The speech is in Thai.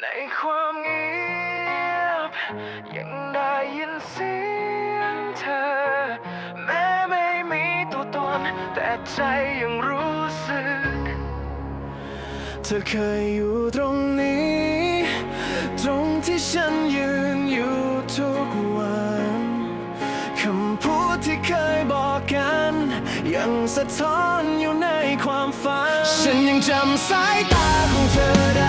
ในความเงียบ ยังได้ยินเสียงเธอ แม้ไม่มีตัวตน แต่ใจยังรู้สึก เธอเคยอยู่ตรงนี้ ตรงที่ฉันยืนอยู่ทุกวันคำพูดที่เคยบอกกัน ยังสะท้อนอยู่ในความฝัน ฉันยังจำสายตาของเธอ